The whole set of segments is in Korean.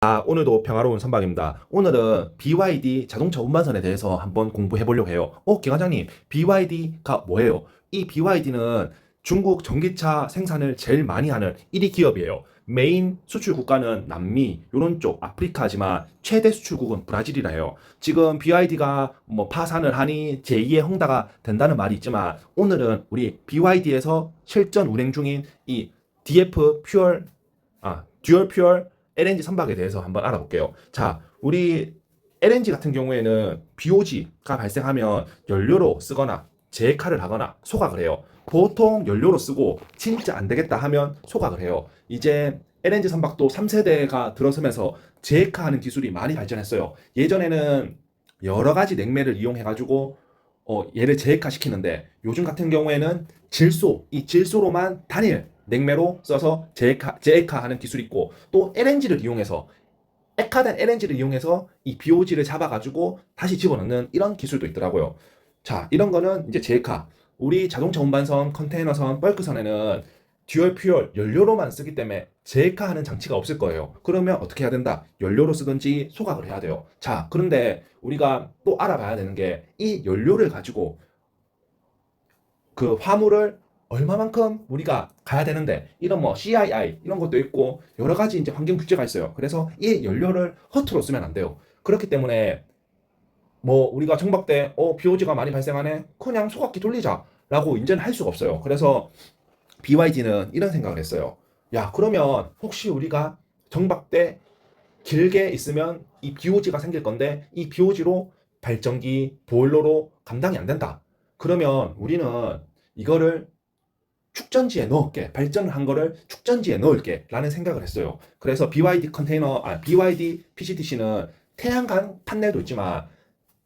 아, 오늘도 평화로운 선박입니다. 오늘은 BYD 자동차 운반선에 대해서 한번 공부해 보려고 해요. 어, 기관장님, BYD가 뭐예요? 이 BYD는 중국 전기차 생산을 제일 많이 하는 1위 기업이에요. 메인 수출 국가는 남미, 요런 쪽 아프리카지만 최대 수출국은 브라질이라 해요. 지금 BYD가 뭐 파산을 하니 제2의 홍다가 된다는 말이 있지만 오늘은 우리 BYD에서 실전 운행 중인 이 DF 퓨얼 아, 듀얼 퓨얼 LNG 선박에 대해서 한번 알아볼게요. 자, 우리 LNG 같은 경우에는 BOG가 발생하면 연료로 쓰거나 재카를 하거나 소각을 해요. 보통 연료로 쓰고 진짜 안 되겠다 하면 소각을 해요. 이제 LNG 선박도 3세대가 들어서면서 재카하는 기술이 많이 발전했어요. 예전에는 여러 가지 냉매를 이용해 가지고 어, 얘를 재카 시키는데 요즘 같은 경우에는 질소, 이 질소로만 단일 냉매로 써서 재카, 재카하는 기술이 있고 또 LNG를 이용해서 액화된 LNG를 이용해서 이 BOG를 잡아가지고 다시 집어넣는 이런 기술도 있더라고요. 자, 이런 거는 이제 재카. 우리 자동차 운반선, 컨테이너선, 벌크선에는 듀얼 퓨얼 연료로만 쓰기 때문에 재카하는 장치가 없을 거예요. 그러면 어떻게 해야 된다? 연료로 쓰든지 소각을 해야 돼요. 자, 그런데 우리가 또 알아봐야 되는 게 이 연료를 가지고 그 화물을 얼마만큼 우리가 가야 되는데 이런 뭐 CII 이런 것도 있고 여러 가지 이제 환경 규제가 있어요. 그래서 이 연료를 허투루 쓰면 안 돼요. 그렇기 때문에 뭐 우리가 정박대 어 BOG가 많이 발생하네 그냥 소각기 돌리자라고 이제는 할 수가 없어요. 그래서 BYD는 이런 생각을 했어요. 야 그러면 혹시 우리가 정박대 길게 있으면 이 BOG가 생길 건데 이 BOG로 발전기 보일러로 감당이 안 된다. 그러면 우리는 이거를 축전지에 넣을게. 발전을 한 거를 축전지에 넣을게. 라는 생각을 했어요. 그래서 BYD 컨테이너 아 BYD PCTC는 태양광 판넬도 있지만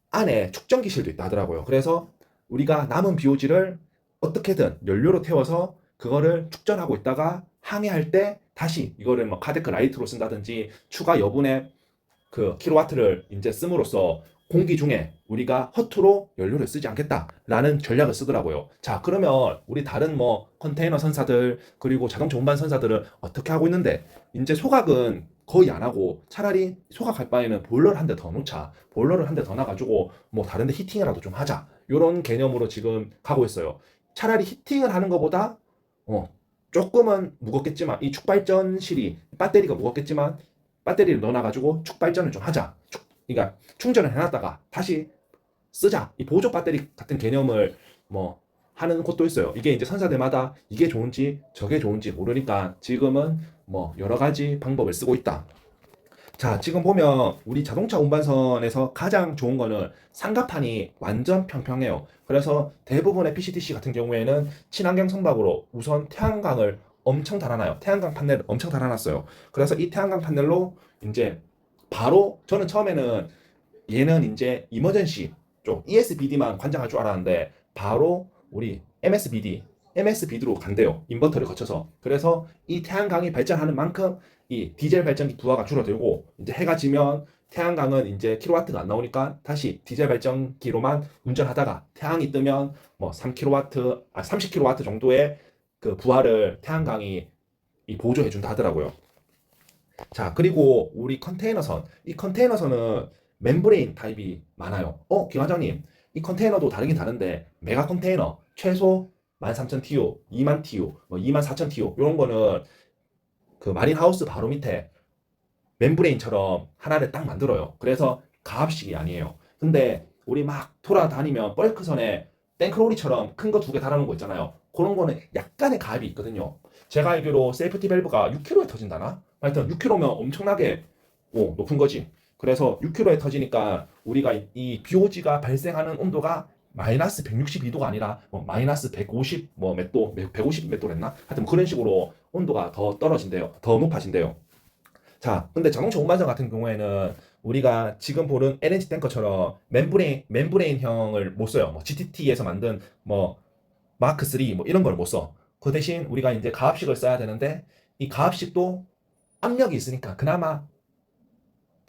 안에 축전기실도 있다 하더라고요. 그래서 우리가 남은 BOG를 어떻게든 연료로 태워서 그거를 축전하고 있다가 항해할 때 다시 이거를 뭐 카데크 라이트로 쓴다든지 추가 여분의 그 킬로와트를 이제 씀으로써 공기 중에 우리가 허투루 연료를 쓰지 않겠다라는 전략을 쓰더라고요. 자, 그러면 우리 다른 뭐 컨테이너 선사들 그리고 자동차 운반 선사들은 어떻게 하고 있는데 이제 소각은 거의 안 하고 차라리 소각할 바에는 보일러를 한 대 더 놓자. 보일러를 한 대 더 놔가지고 뭐 다른 데 히팅이라도 좀 하자. 이런 개념으로 지금 가고 있어요. 차라리 히팅을 하는 것보다 어, 조금은 무겁겠지만 이 축발전실이 배터리가 무겁겠지만 배터리를 넣어놔가지고 축발전을 좀 하자. 축, 그러니까 충전을 해놨다가 다시 쓰자. 이 보조 배터리 같은 개념을 뭐 하는 곳도 있어요. 이게 이제 선사들마다 이게 좋은지 저게 좋은지 모르니까 지금은 뭐 여러 가지 방법을 쓰고 있다. 자, 지금 보면 우리 자동차 운반선에서 가장 좋은 거는 상가판이 완전 평평해요. 그래서 대부분의 PCTC 같은 경우에는 친환경 선박으로 우선 태양광을 엄청 달아놔요. 태양광 판넬을 엄청 달아놨어요. 그래서 이 태양광 판넬로 이제 바로 저는 처음에는 얘는 이제 이머전시 쪽 ESBD만 관장할 줄 알았는데 바로 우리 MSBD, MSBD로 간대요. 인버터를 거쳐서. 그래서 이 태양광이 발전하는 만큼 이 디젤 발전기 부하가 줄어들고 이제 해가 지면 태양광은 이제 킬로와트가 안 나오니까 다시 디젤 발전기로만 운전하다가 태양이 뜨면 뭐 3킬로와트, 아 30킬로와트 정도의 그 부하를 태양광이 이 보조해 준다 하더라고요. 자, 그리고 우리 컨테이너선. 이 컨테이너선은 멤브레인 타입이 많아요. 어, 기관장님. 이 컨테이너도 다르긴 다른데 메가 컨테이너 최소 13,000TU, 2만 TU, 뭐 24,000TU 이런 거는 그 마린 하우스 바로 밑에 멤브레인처럼 하나를 딱 만들어요. 그래서 가압식이 아니에요. 근데 우리 막 돌아다니면 벌크선에 땡크로리처럼 큰 거 두 개 달아놓은 거 있잖아요. 그런 거는 약간의 가압이 있거든요. 제가 알기로 세이프티 밸브가 6km에 터진다나? 하여튼 6km면 엄청나게 오, 높은 거지. 그래서 6km에 터지니까 우리가 이- 이 BOG가 발생하는 온도가 마이너스 162도가 아니라 뭐 마이너스 150 뭐 몇 도, 150 몇 도랬나? 하여튼 그런 식으로 온도가 더 떨어진대요. 더 높아진대요. 자, 근데 자동차 운반선 같은 경우에는 우리가 지금 보는 LNG 탱커처럼 멤브레인 멤브레인형을 못 써요. 뭐 GTT에서 만든 뭐 마크 3 뭐 이런 걸 못 써. 그 대신 우리가 이제 가압식을 써야 되는데 이 가압식도 압력이 있으니까 그나마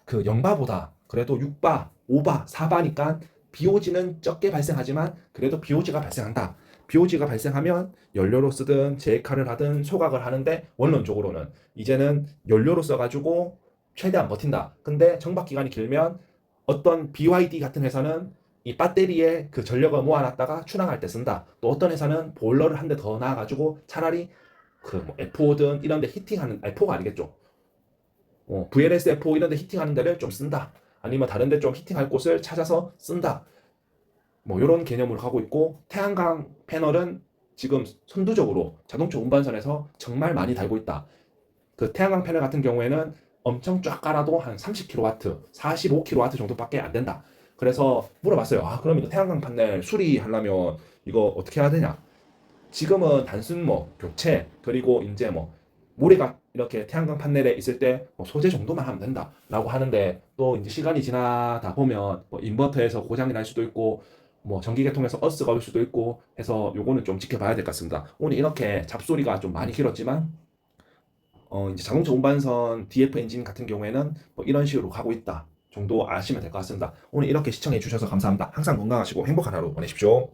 그 0바보다 그래도 6바, 5바, 4바니까 BOG는 적게 발생하지만 그래도 BOG가 발생한다. BOG가 발생하면 연료로 쓰든 재카를 하든 소각을 하는데 원론적으로는 이제는 연료로 써가지고 최대한 버틴다. 근데 정박 기간이 길면 어떤 BYD 같은 회사는 이 배터리에 그 전력을 모아놨다가 출항할 때 쓴다. 또 어떤 회사는 보일러를 한 대더 놔가지고 차라리 그뭐 F5든 이런 데 히팅하는, 아니, 4가 아니겠죠. 어, VLS F5 이런 데 히팅하는 데를 좀 쓴다. 아니면 다른 데 좀 히팅할 곳을 찾아서 쓴다. 뭐 이런 개념으로 가고 있고 태양광 패널은 지금 선두적으로 자동차 운반선에서 정말 많이 달고 있다. 그 태양광 패널 같은 경우에는 엄청 쫙 깔아도 한 30kW, 45kW 정도밖에 안 된다. 그래서 물어봤어요. 아, 그럼 이거 태양광 패널 수리하려면 이거 어떻게 해야 되냐? 지금은 단순 뭐 교체 그리고 이제 뭐 모래가 이렇게 태양광 판넬에 있을 때 뭐 소재 정도만 하면 된다라고 하는데 또 이제 시간이 지나다 보면 뭐 인버터에서 고장이 날 수도 있고 뭐 전기 계통에서 어스가 올 수도 있고 해서 요거는 좀 지켜봐야 될 것 같습니다. 오늘 이렇게 잡소리가 좀 많이 길었지만 어 이제 자동차 운반선 DF 엔진 같은 경우에는 뭐 이런 식으로 가고 있다 정도 아시면 될 것 같습니다. 오늘 이렇게 시청해 주셔서 감사합니다. 항상 건강하시고 행복한 하루 보내십시오.